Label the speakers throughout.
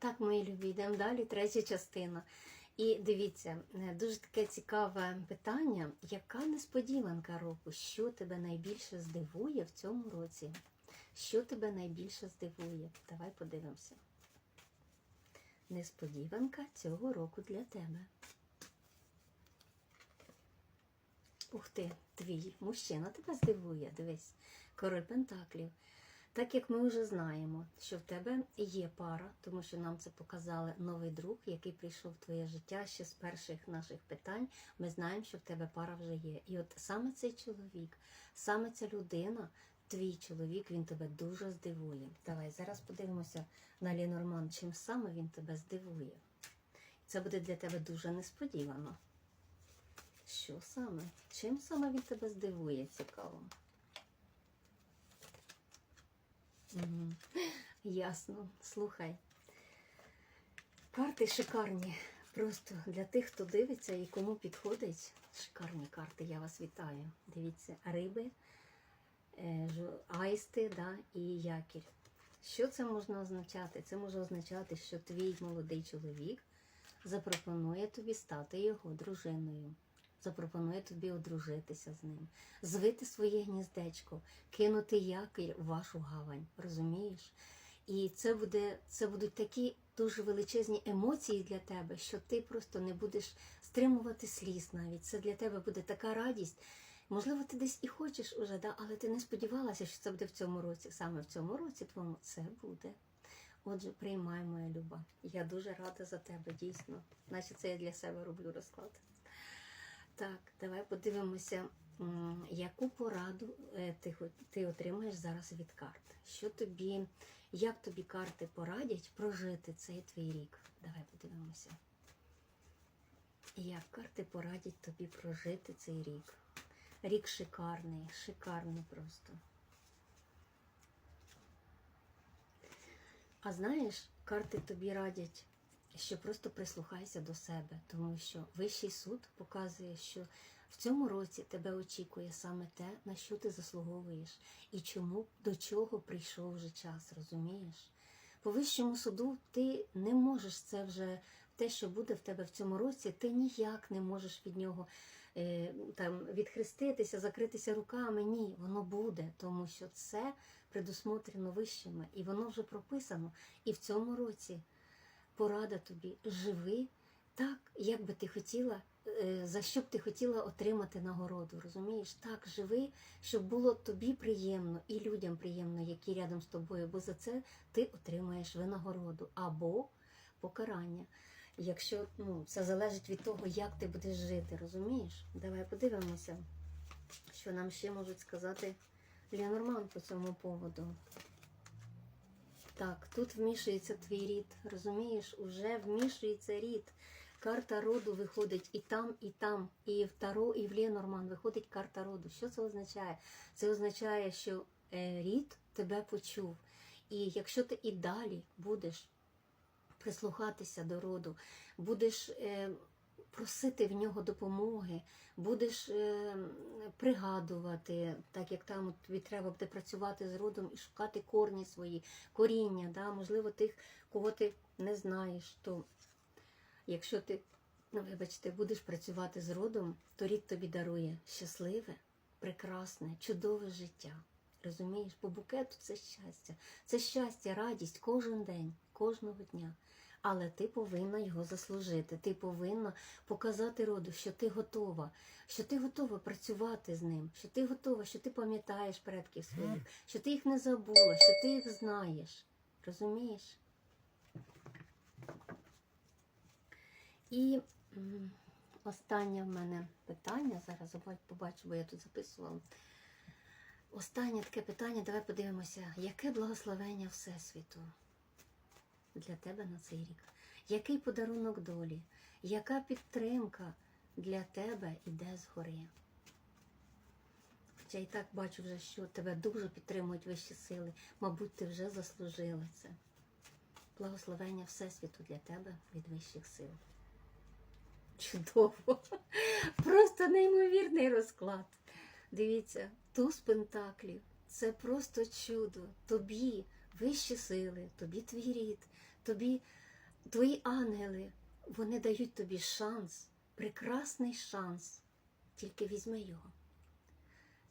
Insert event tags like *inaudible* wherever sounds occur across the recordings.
Speaker 1: Так, мої любі, йдемо далі, третя частина. І дивіться, е, дуже таке цікаве питання. Яка несподіванка року? Що тебе найбільше здивує в цьому році? Що тебе найбільше здивує? Давай подивимося. Несподіванка цього року для тебе. Ух ти, твій мужчина тебе здивує, дивись, король Пентаклів. Так як ми вже знаємо, що в тебе є пара, тому що нам це показали новий друг, який прийшов в твоє життя ще з перших наших питань. Ми знаємо, що в тебе пара вже є. І от саме цей чоловік, саме ця людина, твій чоловік, він тебе дуже здивує. Давай зараз подивимося на Лінорман, чим саме він тебе здивує. Це буде для тебе дуже несподівано. Що саме? Чим саме він тебе здивує, цікаво? Ясно, слухай. Карти шикарні. Просто для тих, хто дивиться і кому підходить. Шикарні карти, я вас вітаю. Дивіться, риби, е, аїсти да, і якір. Що це можна означати? Це може означати, що твій молодий чоловік запропонує тобі стати його дружиною. Запропонує тобі одружитися з ним, звити своє гніздечко, кинути якір в вашу гавань, розумієш? І це буде, це будуть такі дуже величезні емоції для тебе, що ти просто не будеш стримувати сліз навіть. Це для тебе буде така радість. Можливо, ти десь і хочеш уже, да? але ти не сподівалася, що це буде в цьому році. Саме в цьому році твоєму це буде. Отже, приймай, моя люба. Я дуже рада за тебе, дійсно. Наче це я для себе роблю розклад. Так, давай подивимося, яку пораду е, ти, ти отримаєш зараз від карт. Що тобі, як тобі карти порадять прожити цей твій рік? Давай подивимося. Як карти порадять тобі прожити цей рік? Рік шикарний, шикарний просто. А знаєш, карти тобі радять, що просто прислухайся до себе, тому що Вищий суд показує, що в цьому році тебе очікує саме те, на що ти заслуговуєш, і чому до чого прийшов вже час, розумієш? По вищому суду ти не можеш це вже те, що буде в тебе в цьому році, ти ніяк не можеш від нього е, там відхреститися, закритися руками. Ні, воно буде, тому що це предусмотрено вищими, і воно вже прописано. І в цьому році порада тобі живи так, як би ти хотіла, е, за що б ти хотіла отримати нагороду. Розумієш? Так, живи, щоб було тобі приємно і людям приємно, які рядом з тобою, бо за це ти отримаєш винагороду або покарання. Якщо ну, це залежить від того, як ти будеш жити, розумієш? Давай подивимося, що нам ще можуть сказати Леонорман по цьому поводу. Так, тут вмішується твій рід, розумієш, уже вмішується рід. Карта роду виходить і там, і там, і в Таро, і в Ленорман виходить карта роду. Що це означає? Це означає, що е, рід тебе почув. І якщо ти і далі будеш прислухатися до роду, будеш е, просити в нього допомоги, будеш е, пригадувати, так як там тобі треба буде працювати з родом і шукати корні свої, коріння, да? можливо, тих, кого ти не знаєш, то якщо ти, ну, вибачте, будеш працювати з родом, то рід тобі дарує щасливе, прекрасне, чудове життя. Розумієш, по букету це щастя. Це щастя, радість кожен день, кожного дня. Але ти повинна його заслужити. Ти повинна показати роду, що ти готова, що ти готова працювати з ним, що ти готова, що ти пам'ятаєш предків своїх, що ти їх не забула, що ти їх знаєш. Розумієш? І останнє в мене питання. Зараз побачу, бо я тут записувала. Останнє таке питання, давай подивимося, яке благословення Всесвіту для тебе на цей рік? Який подарунок долі? Яка підтримка для тебе іде згори? Хоча і так бачу вже, що тебе дуже підтримують вищі сили. Мабуть, ти вже заслужила це. Благословення Всесвіту для тебе від вищих сил. Чудово! *laughs* Просто неймовірний розклад. Дивіться, туз пентаклів це просто чудо. Тобі вищі сили, тобі твій рід, тобі твої ангели, вони дають тобі шанс, прекрасний шанс. Тільки візьми його.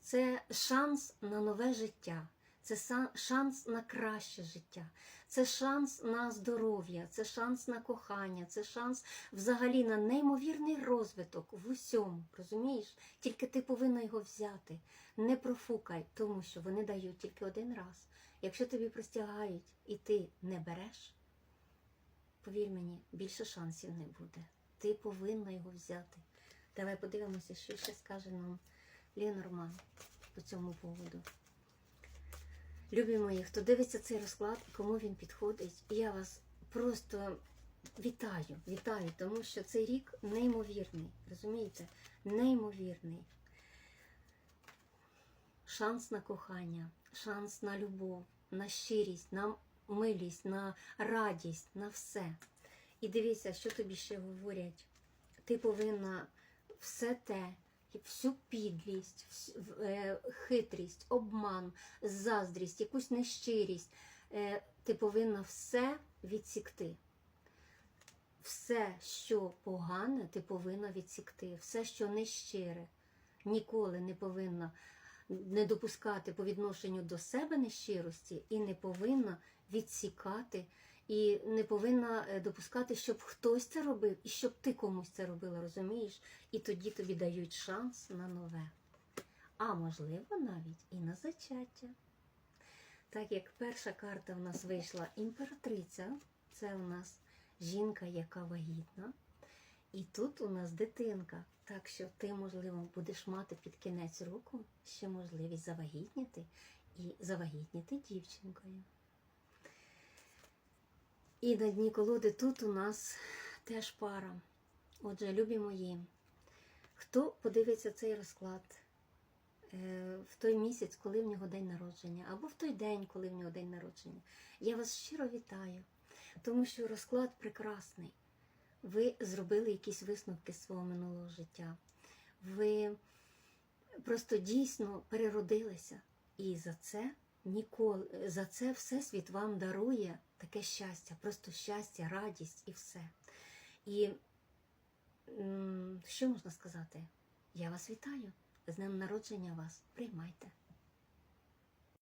Speaker 1: Це шанс на нове життя, це шанс на краще життя, це шанс на здоров'я, це шанс на кохання, це шанс взагалі на неймовірний розвиток в усьому. Розумієш? Тільки ти повинна його взяти. Не профукай, тому що вони дають тільки один раз. Якщо тобі простягають і ти не береш, повір мені, більше шансів не буде. Ти повинна його взяти. Давай подивимося, що ще скаже нам Ленорман по цьому поводу. Любі мої, хто дивиться цей розклад, кому він підходить, я вас просто вітаю, вітаю, тому що цей рік неймовірний, розумієте? Неймовірний. Шанс на кохання, шанс на любов, на щирість, на милість, на радість, на все. І дивіться, що тобі ще говорять. Ти повинна все те, всю підлість, е, хитрість, обман, заздрість, якусь нещирість. Е, ти повинна все відсікти. Все, що погане, ти повинна відсікти. Все, що нещире, ніколи не повинна не допускати по відношенню до себе нещирості і не повинна відсікати, і не повинна е, допускати, щоб хтось це робив, і щоб ти комусь це робила, розумієш? І тоді тобі дають шанс на нове. А можливо, навіть і на зачаття. Так як перша карта в нас вийшла імператриця, це у нас жінка, яка вагітна. І тут у нас дитинка. Так що ти, можливо, будеш мати під кінець року ще можливість завагітніти і завагітніти дівчинкою. І на дні колоди тут у нас теж пара. Отже, любі мої, хто подивиться цей розклад е, в той місяць, коли в нього день народження, або в той день, коли в нього день народження, я вас щиро вітаю, тому що розклад прекрасний. Ви зробили якісь висновки свого минулого життя. Ви просто дійсно переродилися. І за це ніколи, за це Всесвіт вам дарує таке щастя, просто щастя, радість і все. І що можна сказати? Я вас вітаю. З днем народження вас приймайте.